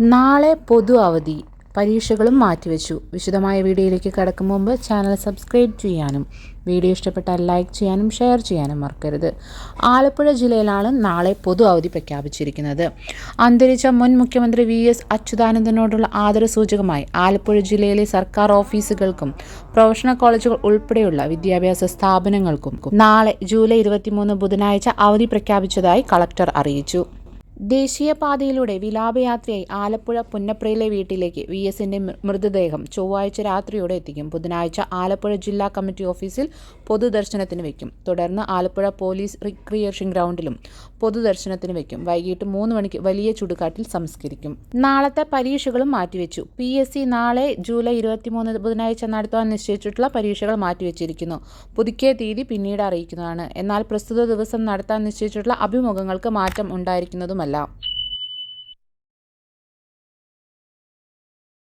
നാളെ പൊതു അവധി. പരീക്ഷകളും മാറ്റിവെച്ചു. വിശദമായ വീഡിയോയിലേക്ക് കടക്കും മുമ്പ് ചാനൽ സബ്സ്ക്രൈബ് ചെയ്യാനും വീഡിയോ ഇഷ്ടപ്പെട്ടാൽ ലൈക്ക് ചെയ്യാനും ഷെയർ ചെയ്യാനും മറക്കരുത്. ആലപ്പുഴ ജില്ലയിലാണ് നാളെ പൊതു അവധി പ്രഖ്യാപിച്ചിരിക്കുന്നത്. അന്തരിച്ച മുൻ മുഖ്യമന്ത്രി വി എസ് അച്യുതാനന്ദനോടുള്ള ആദരസൂചകമായി ആലപ്പുഴ ജില്ലയിലെ സർക്കാർ ഓഫീസുകൾക്കും പ്രൊഫഷണൽ കോളേജുകൾ ഉൾപ്പെടെയുള്ള വിദ്യാഭ്യാസ സ്ഥാപനങ്ങൾക്കും നാളെ ജൂലൈ ഇരുപത്തിമൂന്ന് ബുധനാഴ്ച അവധി പ്രഖ്യാപിച്ചതായി കളക്ടർ അറിയിച്ചു. ദേശീയപാതയിലൂടെ വിലാപയാത്രയായി ആലപ്പുഴ പുന്നപ്രയിലെ വീട്ടിലേക്ക് വി എസിന്റെ മൃതദേഹം ചൊവ്വാഴ്ച രാത്രിയോടെ എത്തിക്കും. ബുധനാഴ്ച ആലപ്പുഴ ജില്ലാ കമ്മിറ്റി ഓഫീസിൽ പൊതുദർശനത്തിന് വയ്ക്കും തുടർന്ന് ആലപ്പുഴ പോലീസ് റിക്രിയേഷൻ ഗ്രൗണ്ടിലും പൊതുദർശനത്തിന് വയ്ക്കും വൈകിട്ട് മൂന്ന് മണിക്ക് വലിയ ചുടുകാട്ടിൽ സംസ്കരിക്കും. നാളത്തെ പരീക്ഷകളും മാറ്റിവെച്ചു. പി എസ് സി നാളെ ജൂലൈ ഇരുപത്തിമൂന്ന് ബുധനാഴ്ച നടത്താൻ നിശ്ചയിച്ചിട്ടുള്ള പരീക്ഷകൾ മാറ്റിവെച്ചിരിക്കുന്നു. പുതുക്കിയ തീയതി പിന്നീട് അറിയിക്കുന്നതാണ്. എന്നാൽ പ്രസ്തുത ദിവസം നടത്താൻ നിശ്ചയിച്ചിട്ടുള്ള അഭിമുഖങ്ങൾക്ക് മാറ്റം ഉണ്ടായിരിക്കുന്നതുമല്ല